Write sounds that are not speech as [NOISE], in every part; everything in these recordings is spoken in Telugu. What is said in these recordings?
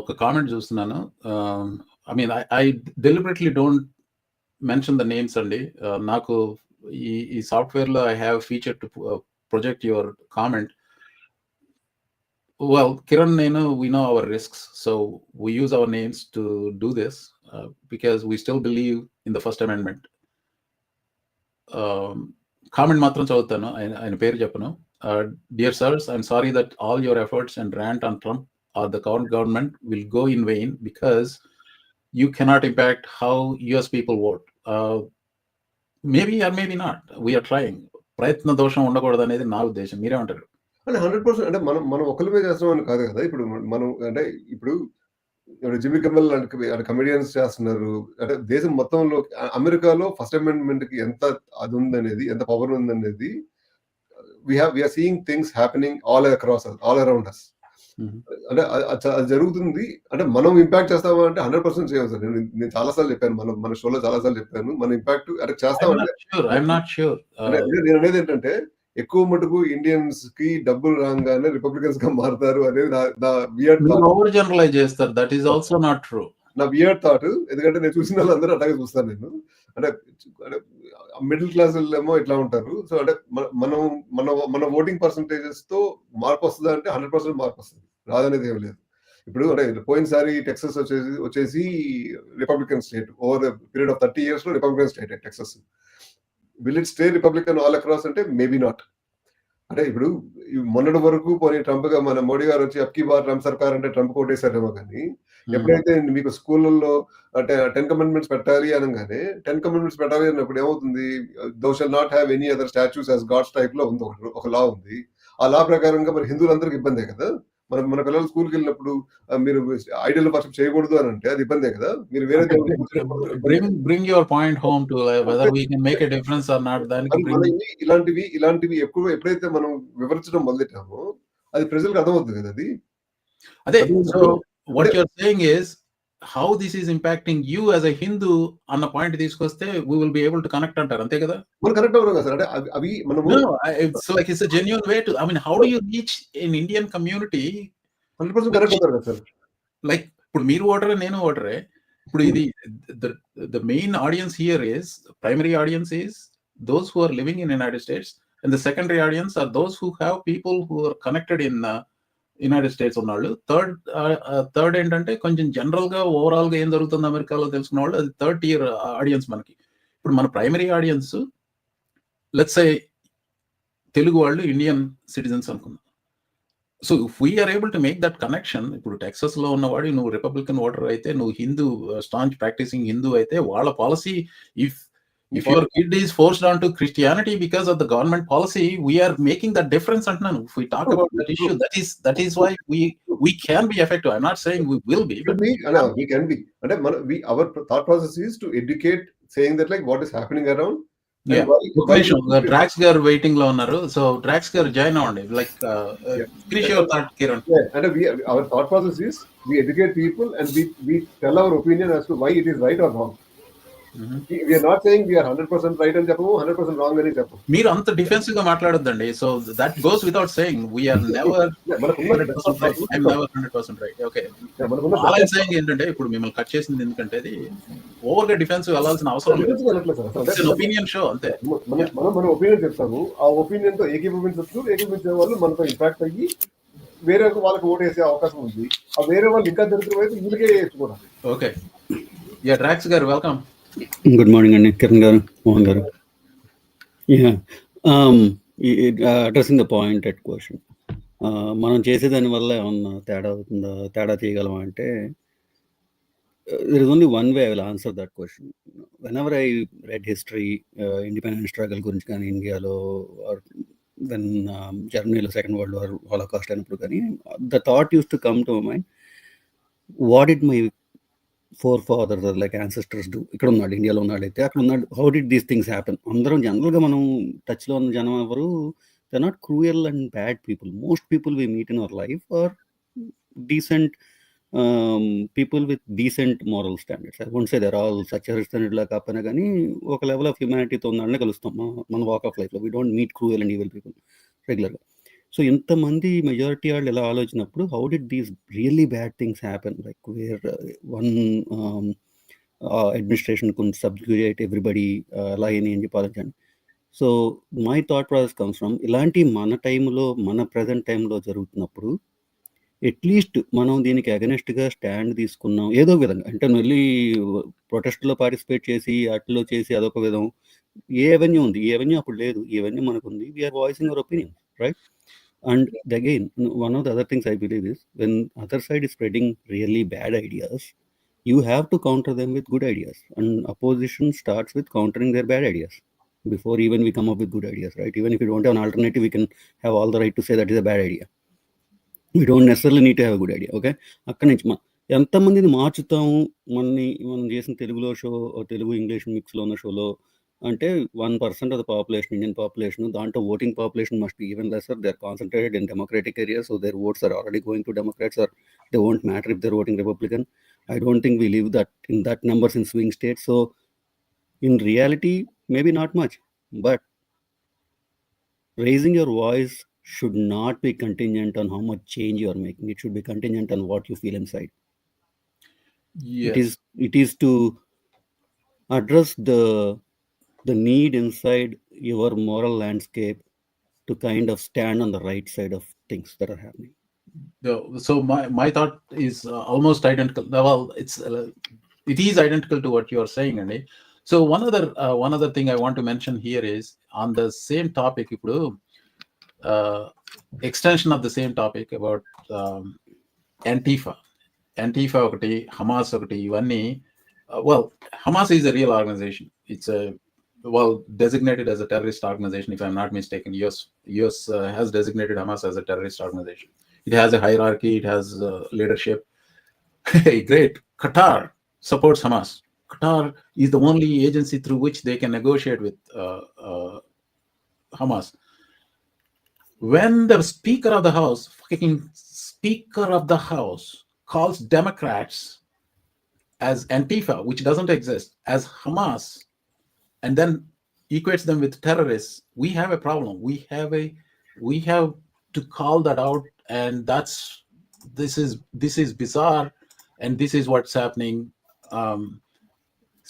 ఒక కామెంట్ చూస్తున్నాను I mean I deliberately don't mention the names అండి నాకు ఈ ఈ సాఫ్ట్వేర్లో I have feature to project your comment well kiran you know we know our risks so we use our names to do this uh, because we still believe in the first amendment comment మాత్రం చదువుతాను ఆయన ఆయన పేరు చెప్పను dear sirs I'm sorry that all your efforts and rant on Trump or the government will go in vain because you cannot impact how US people vote. Uh, maybe or maybe not. We are trying. ప్రయత్న దోషం ఉండకూడదు అనేది నా ఉద్దేశం మీరే అంటారు అంటే హండ్రెడ్ పర్సెంట్ అంటే మనం మనం ఒకరిమే చేస్తున్నాం అని కాదు కదా ఇప్పుడు మనం అంటే ఇప్పుడు జిమ్మి కమల్ లాంటి కమెడియన్స్ చేస్తున్నారు అంటే దేశం మొత్తంలో అమెరికాలో ఫస్ట్ అమెండ్మెంట్ కి ఎంత అది ఉందనేది ఎంత పవర్ ఉందనేది we have we're seeing things happening all across all around us Mm-hmm. అంటే అది జరుగుతుంది అంటే మనం ఇంపాక్ట్ చేస్తామా అంటే హండ్రెడ్ పర్సెంట్ చేయాలి సార్ నేను నేను చాలా సార్లు చెప్పాను మనం మన షోలో చాలా సార్లు చెప్పాను మన ఇంపాక్ట్ అంటే చేస్తామంటే uh, నేను అనేది ఏంటంటే ఎక్కువ మటుకు ఇండియన్స్ కి డబ్బులు రాగానే రిపబ్లికన్స్ గా మారుతారు అనేది నా వియర్డ్ చేస్తారు ఈస్ నాట్ నా థాట్ ఎందుకంటే నేను చూసిన వాళ్ళు అందరూ అట్లాగే చూస్తాను నేను అంటే మిడిల్ క్లాస్ ఏమో ఇట్లా ఉంటారు సో అంటే మనం మన మన ఓటింగ్ పర్సంటేజెస్ తో మార్పు వస్తుందా అంటే హండ్రెడ్ పర్సెంట్ మార్పు వస్తుంది రాదనేది ఏం లేదు ఇప్పుడు అంటే పోయినసారి టెక్సస్ వచ్చేసి వచ్చేసి Republican state over period of thirty years లో Republican state Texas will it stay Republican all across అంటే మేబీ నాట్ అంటే ఇప్పుడు మొన్నటి వరకు పోనీ ట్రంప్ గా మన మోడీ గారు వచ్చి అప్కి బార్ ట్రంప్ సర్కార్ అంటే ట్రంప్ కోటేశారేమో కానీ ఎప్పుడైతే మీకు స్కూళ్ళల్లో అంటే టెన్ కమెంట్మెంట్స్ పెట్టాలి అనగానే టెన్ కమెంట్మెంట్స్ పెట్టాలి అన్నప్పుడు ఏమవుతుంది thou shalt not have any other statues as gods type లో ఉంది ఒక లా ఉంది ఆ లా ప్రకారంగా మరి హిందువులందరికీ ఇబ్బందే కదా మనం మన పిల్లలు స్కూల్కి వెళ్ళినప్పుడు మీరు ఐడియల్ వర్షం చేయకూడదు అని అంటే అది ఇబ్బందే కదా మీరు వేరే bring bring your point home to whether we can make a difference or not దానికి ఇలాంటివి ఇలాంటివి ఎప్పుడు ఎప్పుడైతే మనం వివరించడం మొదలెట్టామో అది ప్రజలకు అర్థమవుతుంది కదా అది అదే so what your saying is how this is impacting you as a Hindu on the point of this question, we will be able to connect on that. No, it's like it's a genuine way to, I mean, how do you reach an Indian community? like, put me water and water. water. The, the, the main audience here is primary audience is those who are living in United States, and the secondary audience are those who have people who are connected in. Uh, United States ఉన్నవాళ్ళు థర్డ్ థర్డ్ ఏంటంటే కొంచెం జనరల్గా ఓవరాల్గా ఏం జరుగుతుంది అమెరికాలో తెలుసుకున్న వాళ్ళు అది థర్డ్ ఇయర్ ఆడియన్స్ మనకి ఇప్పుడు మన ప్రైమరీ ఆడియన్స్ లెట్స్ ఏ తెలుగు వాళ్ళు ఇండియన్ సిటిజన్స్ అనుకుందాం so we're able to make that connection ఇప్పుడు టెక్సస్లో ఉన్నవాడు నువ్వు రిపబ్లికన్ ఓటర్ అయితే నువ్వు హిందూ స్టాంచ్ ప్రాక్టీసింగ్ హిందూ అయితే వాళ్ళ policy if if your kid is forced on to Christianity because of the government policy we're making the difference అంటున్నాను if we talk about that issue that is that is why we we can be effective I not saying we will be but మీ అలా వి కెన్ బి అంటే మన we our thought process is to educate saying that like what is happening around Drax garu waiting లో ఉన్నారు సో డ్రాక్స్ గారు జాయిన్ అవ్వండి like finish your thought Kiran అంటే we our thought process is we educate people and we we tell our opinion as to why it is right or wrong hundred percent right అని హండ్రెడ్ పర్సెంట్ చెప్పు మీరు అంత డిఫెన్సివ్ గా మాట్లాడొద్దండి so that goes without saying we're never saying percent right ఏంటంటే ఇప్పుడు మిమ్మల్ని కట్ చేసింది ఎందుకంటే అది ఓవర్ గా డిఫెన్సివ్ వెళ్ళాల్సిన అవసరం లేదు ఒపీనియన్ షో అంతే మనం మన ఒపీనియన్ చెప్తాము ఆ ఒపీనియన్ తో ఏకీభవించవచ్చు ఏకీభవించే వాళ్ళు మనతో ఇంపాక్ట్ అయ్యి వేరే వాళ్ళకి ఓట్ వేసే అవకాశం ఉంది ఆ వేరే వాళ్ళు ఇంకా దొరికిన అయితే వీళ్ళకే okay yeah Tracks garu welcome good morning అండి Kiran garu Mohan garu addressing the point at question మనం చేసేదాని వల్ల ఏమన్నా తేడా అవుతుందా తేడా తీయగలమా అంటే there is only one way I will answer that question whenever I read history independent struggle గురించి కానీ ఇండియాలో దెన్ జర్మనీలో సెకండ్ వరల్డ్ వార్ హాలోకాస్ట్ అయినప్పుడు కానీ the thought used to come to mind what it my forefathers like ancestors do ఇక్కడ ఉన్నాడు ఇండియాలో ఉన్నాడు అయితే అక్కడ ఉన్నాడు how did these things happen అందరం జనరల్గా మనం టచ్లో ఉన్న జనం ఎవరు they not cruel and bad people most people we meet in our life are decent people with decent moral standards I won't say they're all such స్టాండర్డ్లా కాకపోయినా కానీ ఒక లెవెల్ ఆఫ్ హ్యూమానిటీతో ఉన్నాడనే కలుస్తాం మన వాక్ ఆఫ్ లైఫ్లో we don't meet cruel and evil people రెగ్యులర్గా సో ఇంతమంది మెజారిటీ వాళ్ళు ఎలా ఆలోచినప్పుడు how did these really bad things happen like where one administration కొన్ని సబ్జెక్ట్ ఎవ్రీబడి అలా అని చెప్పి ఆలోచించండి so my thought process comes from ఇలాంటి మన టైంలో మన ప్రజెంట్ టైంలో జరుగుతున్నప్పుడు అట్లీస్ట్ మనం దీనికి అగనెస్ట్గా స్టాండ్ తీసుకున్నాం ఏదో విధంగా అంటే మళ్ళీ ప్రొటెస్ట్లో పార్టిసిపేట్ చేసి అట్లో చేసి అదొక విధం ఏ అవెన్యూ ఉంది ఏ అవెన్యూ అప్పుడు లేదు ఏ అవెన్యూ మనకు ఉంది we are voicing our opinion right and again one of the other things I believe is when other side is spreading really bad ideas you have to counter them with good ideas and opposition starts with countering their bad ideas before even we come up with good ideas right even if you don't have an alternative we can have all the right to say that is a bad idea we don't necessarily need to have a good idea okay అక్కడి నుంచి మ- ఎంతమందిని మార్చుతాము మనని మనం చేసిన తెలుగులో షో తెలుగు ఇంగ్లీష్ మిక్స్లో ఉన్న షోలో అంటే one percent of the population Indian population దాంట్లో voting population must be even lesser they are concentrated in Democratic area so their votes are already going to Democrats are they won't matter if they're voting Republican. I don't think we live that in that numbers in swing states. So in reality, maybe not much, but raising your voice should not be contingent on how much change you are making. It should be contingent on what you feel inside. Yes. It is it is to address the the need inside your moral landscape to kind of stand on the right side of things that are happening. No, so my my thought is uh, almost identical. Well, it's uh, it is identical to what you are saying, Andy. So one other uh, one other thing I want to mention here is on the same topic. ఇప్పుడు uh, extension of the same topic about um, Antifa. Antifa ఒకటి హమాస్ ఒకటి ఇవన్నీ well Hamas is a real organization. It's a well designated as a terrorist organization if i'm not mistaken us us uh, has designated hamas as a terrorist organization it has a hierarchy it has uh, leadership [LAUGHS] hey great qatar supports hamas qatar is the only agency through which they can negotiate with uh, uh, hamas when the speaker of the house fucking speaker of the house calls democrats as antifa which doesn't exist as hamas and then equates them with terrorists, we have a problem. We have a we have to call that out, and that's this is this is bizarre, and this is what's happening. Um,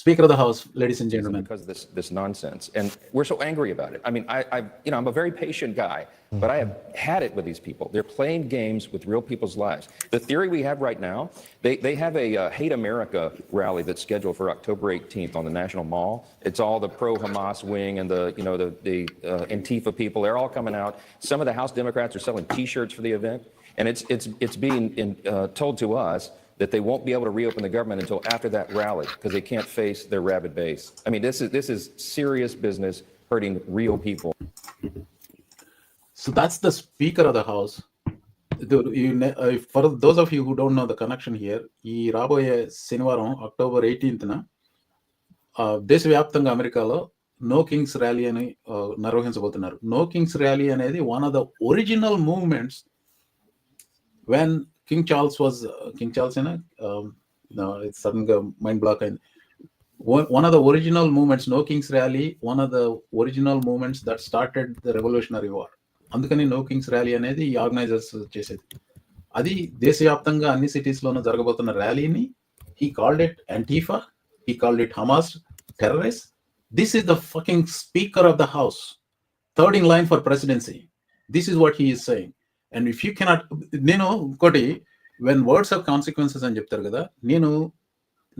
Speaker of the House, ladies and gentlemen. Because of this, this nonsense. And we're so angry about it. I mean, I, I you know, I'm a very patient guy, but I have had it with these people. They're playing games with real people's lives. The theory we have right now, they, they have a uh, Hate America rally that's scheduled for October 18th on the National Mall. It's all the pro-Hamas wing and the, you know, the, the uh, Antifa people. They're all coming out. Some of the House Democrats are selling T-shirts for the event. And it's, it's, it's being in, uh, told to us that they won't be able to reopen the government until after that rally because they can't face their rabid base. I mean, this is this is serious business hurting real people. So that's the Speaker of the House. The- you ne- uh, for those of you who don't know the connection here, ఈ రాబోయే శనివారం అక్టోబర్ ఎయిటీన్త్న దేశవ్యాప్తంగా అమెరికాలో నో కింగ్స్ ర్యాలీ అని ఆ, నిర్వహించబోతున్నారు నో కింగ్స్ ర్యాలీ అనేది one of the original movements when King Charles was King Charles అయినా సడన్ గా మైండ్ బ్లాక్ అయింది one of the original movements no Kings rally one of the original movements that started the revolutionary war అందుకని నో కింగ్స్ ర్యాలీ అనేది ఈ ఆర్గనైజర్స్ చేసేది అది దేశవ్యాప్తంగా అన్ని సిటీస్ లోనూ జరగబోతున్న ర్యాలీని he called it antifa he called it Hamas terrorist this is the fucking speaker of the house third in line for presidency this is what he is saying and if you cannot నేను ఇంకోటి వెన్ వర్డ్స్ ఆఫ్ కాన్సిక్వెన్సెస్ అని చెప్తారు కదా నేను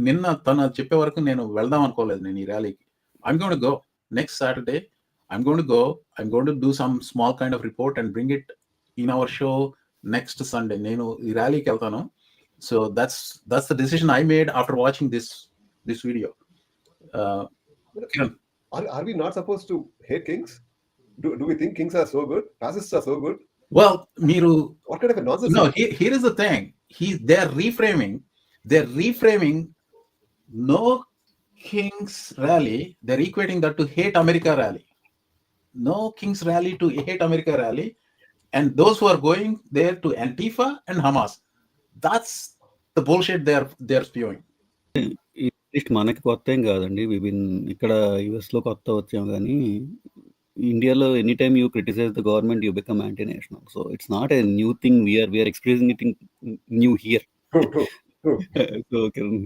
నిన్న తను చెప్పే వరకు నేను వెళ్దాం అనుకోలేదు నేను ఈ ర్యాలీకి I'm gonna go next Saturday I'm gonna go I'm gonna do some small kind of report and bring it in our show next Sunday నేను ఈ ర్యాలీకి వెళ్తాను so that's that's the decision I made after watching this this video Are, are we not supposed to hate kings? Do, do we think kings are so good? Fascists are so good? Well, Miru. What kind of a nonsense? No, here, here is the thing. He they're reframing. They're reframing. No King's rally. They're equating that to hate America rally. No King's rally to hate America rally, and those who are going there to Antifa and Hamas. That's the bullshit they're they're spewing. మనకి కొత్త ఏం కాదండి విభిన్ ఇక్కడ లో కొత్త వచ్చాం కానీ ఇండియాలో any time you criticise the government you become anti national so it's not a new thing we're we're expressing it in new here అంటే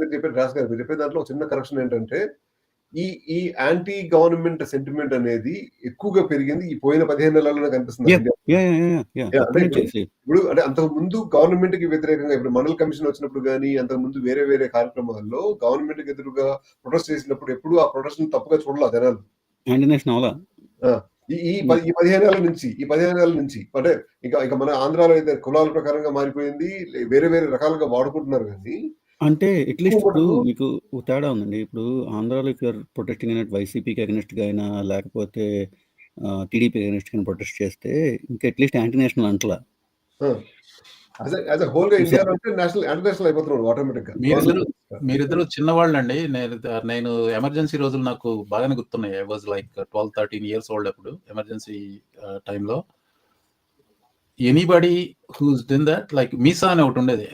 మీరు చెప్పారు రాజు గారు మీరు చెప్పే దాంట్లో చిన్న కరెక్షన్ ఏంటంటే ఈ ఈ యాంటీ గవర్నమెంట్ సెంటిమెంట్ అనేది ఎక్కువగా పెరిగింది ఈ పోయిన పదిహేను నెలల్లో కనిపిస్తుంది ఇప్పుడు అంటే అంతకు ముందు గవర్నమెంట్ కి వ్యతిరేకంగా ఇప్పుడు మండల్ కమిషన్ వచ్చినప్పుడు కానీ అంతకు ముందు వేరే వేరే కార్యక్రమాల్లో గవర్నమెంట్ కి ఎదురుగా ప్రొటెస్ట్ చేసినప్పుడు ఎప్పుడు ఆ ప్రొటెస్ట్ తప్పుగా చూడలే జనాలు ఈ పదిహేను నెలల నుంచి ఈ పదిహేను నెలల నుంచి అంటే ఇక ఇక మన ఆంధ్రాలో అయితే కులాల ప్రకారంగా మారిపోయింది వేరే వేరే రకాలుగా వాడుకుంటున్నారు కానీ అంటే ఎట్లీస్ట్ ఇప్పుడు మీకు తేడా ఉందండి. ఇప్పుడు ఆంధ్రాలో ఇక్కడ ప్రొటెస్టింగ్ అయినట్టు వైసీపీకి గా అయినా లేకపోతే టీడీపీ అగైనెస్ట్‌గా గా ప్రొటెస్ట్ చేస్తే ఇంకా ఎట్లీస్ట్ యాంటీ నేషనల్ అంటలా. మీరిద్దరు చిన్నవాళ్ళు అండి నేషనల్ నేను నేను ఎమర్జెన్సీ రోజులు నాకు బాగానే గుర్తున్నాయి. I was like twelve thirteen years old అప్పుడు ఎమర్జెన్సీ టైంలో లో anybody who's din that like MISA అని ఒకటి ఉండేది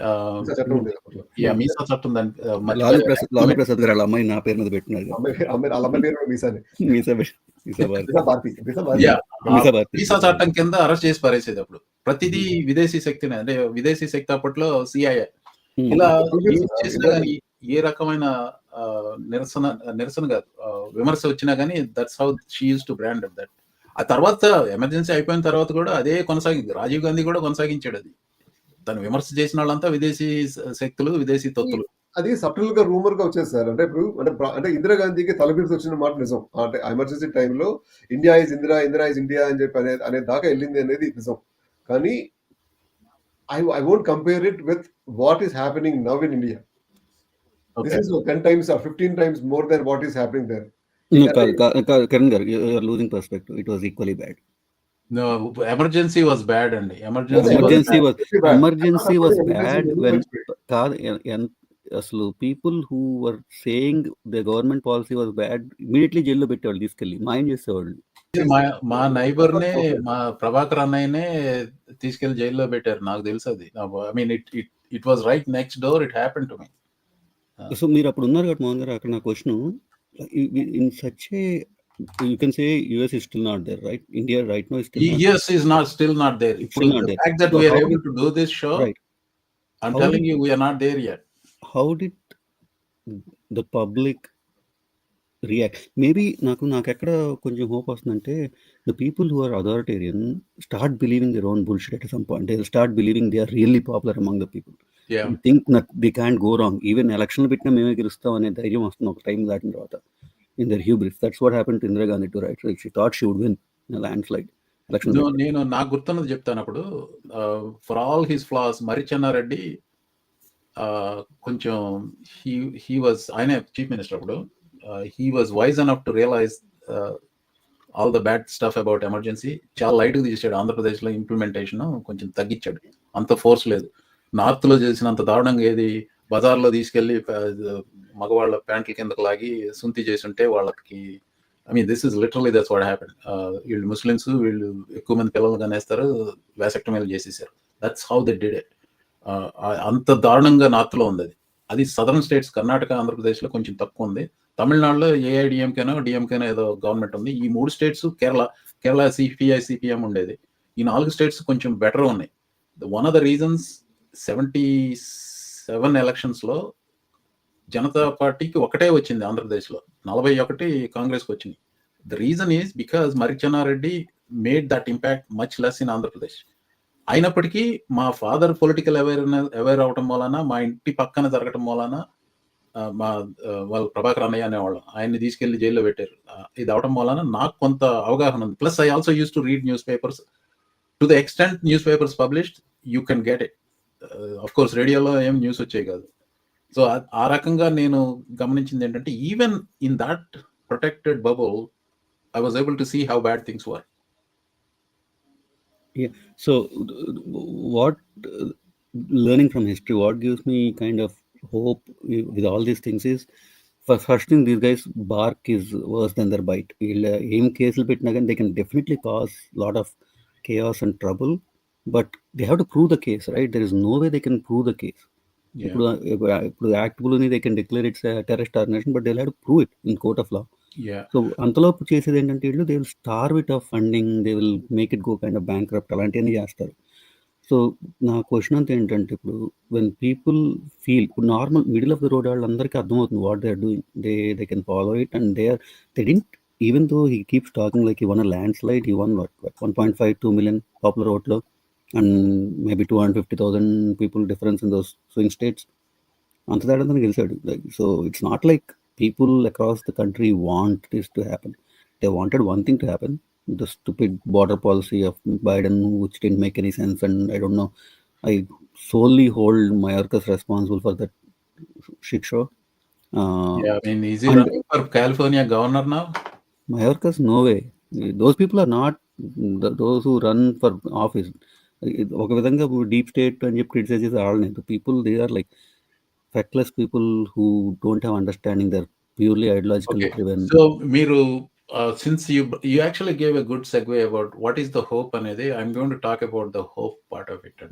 యా మీసా చట్టం దాని లాలూ ప్రసాద్ లాలూ ప్రసాద్ గారు వాళ్ళ అమ్మాయి నా పేరు మీద పెట్టినారు మీసా చట్టం కింద అరెస్ట్ చేసి పారేసేది అప్పుడు ప్రతిదీ hmm. విదేశీ శక్తిని అంటే విదేశీ శక్తి అప్పట్లో సిఐఏ hmm. ఇలా hmm. చేసినా కానీ ఏ రకమైన నిరసన నిరసన కాదు విమర్శ వచ్చినా కానీ that's how she use to brand that ఆ తర్వాత ఎమర్జెన్సీ అయిపోయిన తర్వాత కూడా అదే కొనసాగింది రాజీవ్ గాంధీ కూడా కొనసాగించాడు అది తను విమర్శ చేసిన వాళ్ళంతా విదేశీ శక్తులు విదేశీ తత్తులు అది సటిల్ గా రూమర్ గా వచ్చేది సార్ అంటే ఇప్పుడు అంటే అంటే ఇందిరాగాంధీకి తలబిర్స్ వచ్చిన మాట నిజం అంటే ఎమర్జెన్సీ టైంలో India is Indira Indira is India అని చెప్పి అనేది అనే దాకా వెళ్ళింది అనేది నిజం కానీ I I won't compare it with what is happening now in India this is ten times fifteen times more than what is happening then Kiran గారు you're losing bad emergency bad అండి ఎమర్జెన్సీ ఎమర్జెన్సీ కాదు అసలు people who were saying the government policy was bad immediately జైల్లో పెట్టేవాళ్ళు తీసుకెళ్ళి మాయం చేసేవాళ్ళు మా నైబర్ నే మా ప్రభాకర్ అన్నయ్యనే తీసుకెళ్లి జైల్లో పెట్టారు నాకు తెలుసు అది I mean it it it was right next door it happen to me so మీరు అప్పుడు ఉన్నారు కాబట్టి మోహన్ గారు అక్కడ నా question in such a you can say US is still not there, right? India right now is still not yes is not still not there. It's still not the there. fact that so we are able did, to do this show, right. I'm how telling did, you, we are not there yet. How did the public react? Maybe నాకు నాకు ఎక్కడ కొంచెం హోప్ వస్తుందంటే the people who are authoritarian start believing their own bullshit at some point start believing they are really popular among the people think they can go wrong even ఎలక్షన్లు పెట్టినా మేమే గెలుస్తాం అనే ధైర్యం వస్తుంది ఒక టైం దాటిన తర్వాత in their hubris that's what happen to Indira Gandhi to right she thought she would win landslide election నేను నాకు గుర్తున్నది చెప్తాను అప్పుడు for all his flaws Marri Chenna Reddy కొంచెం హీ హీ వాజ్ ఆయన చీఫ్ మినిస్టర్ అప్పుడు he was wise enough to realise all the bad stuff about emergency చాలా లైట్గా తీసాడు ఆంధ్రప్రదేశ్లో ఇంప్లిమెంటేషన్ కొంచెం తగ్గించాడు అంత ఫోర్స్ లేదు నార్త్లో చేసినంత దారుణంగా ఏది బజార్లో తీసుకెళ్ళి మగవాళ్ళ ప్యాంట్ల కిందకు లాగి సుంతి చేసి ఉంటే వాళ్ళకి I mean this is literally that's what happen వీళ్ళు ముస్లిమ్స్ వీళ్ళు ఎక్కువ మంది పిల్లలు కనేస్తారు వేసక్టమీలు చేసేసారు that's how that did it అంత దారుణంగా నార్త్లో ఉంది అది అది సదర్న్ స్టేట్స్ కర్ణాటక ఆంధ్రప్రదేశ్లో కొంచెం తక్కువ ఉంది తమిళనాడులో ఏఐడిఎంకేనో డిఎంకేనో ఏదో గవర్నమెంట్ ఉంది ఈ మూడు states Kerala Kerala CPI CPM ఉండేది ఈ నాలుగు స్టేట్స్ కొంచెం బెటర్ ఉన్నాయి one of the reasons seventy seven ఎలక్షన్స్లో జనతా పార్టీకి ఒకటే వచ్చింది ఆంధ్రప్రదేశ్లో నలభై ఒకటి కాంగ్రెస్కి వచ్చింది the reason is because Marri Chenna Reddy made that impact much less in Andhra Pradesh అయినప్పటికీ మా ఫాదర్ పొలిటికల్ అవేర్నెస్ అవేర్ అవడం వలన మా ఇంటి పక్కన జరగటం వలన మా వాళ్ళ ప్రభాకర్ అన్నయ్య అనేవాళ్ళు ఆయన్ని తీసుకెళ్లి జైల్లో పెట్టారు ఇది అవడం వలన నాకు కొంత అవగాహన ఉంది plus I also used to read newspapers to the extent newspapers published you can get it of course రేడియోలో ఏం న్యూస్ వచ్చాయి కాదు సో ఆ రకంగా నేను గమనించింది ఏంటంటే even in that protected bubble I was able to see how bad things were So, what uh, learning from history, what gives me kind of hope i- with all these things is for first thing, these guys bark is worse than their bite. వీళ్ళ ఏం కేసులు పెట్టినా కానీ they can definitely cause lot of chaos and trouble but they have to prove the case right there is no way they can prove the case ఇప్పుడు ఇప్పుడు యాక్టిబుల్ అనేది can declare it's terrorist organisation but they have to prove it in court of law so అంతలోపు చేసేది ఏంటంటే వీళ్ళు they will starve it of funding they will make it go kind of bankrupt అలాంటివన్నీ చేస్తారు సో నా క్వశ్చన్ అంతా ఏంటంటే ఇప్పుడు వెన్ పీపుల్ ఫీల్ ఇప్పుడు normal middle of the road వాళ్ళందరికీ అర్థమవుతుంది what they are doing they they can follow it and they are they didn't even though he keeps talking like ఈ వన్ ల్యాండ్ స్లైడ్ ఈ one one point five two million popular ఓట్లో and maybe 250,000 people difference in those swing states. So it's not like people across the country want this to happen. They wanted one thing to happen the stupid border policy of Biden, which didn't make any sense. And I don't know, I solely hold Mayorkas responsible for that shit show. Uh, yeah, I mean, is he for California governor now? Mayorkas, no way. Those people are not the, those who run for office. ఒక విధంగా డీప్ స్టేట్ అని చెప్పి క్రిటిసైజ్ చేసే వాళ్ళని people they are like feckless people who don't have understanding they're purely ideological so మీరు since you you actually gave a good segue about what is the hope అనేది I'm going to talk about the hope part of it అండి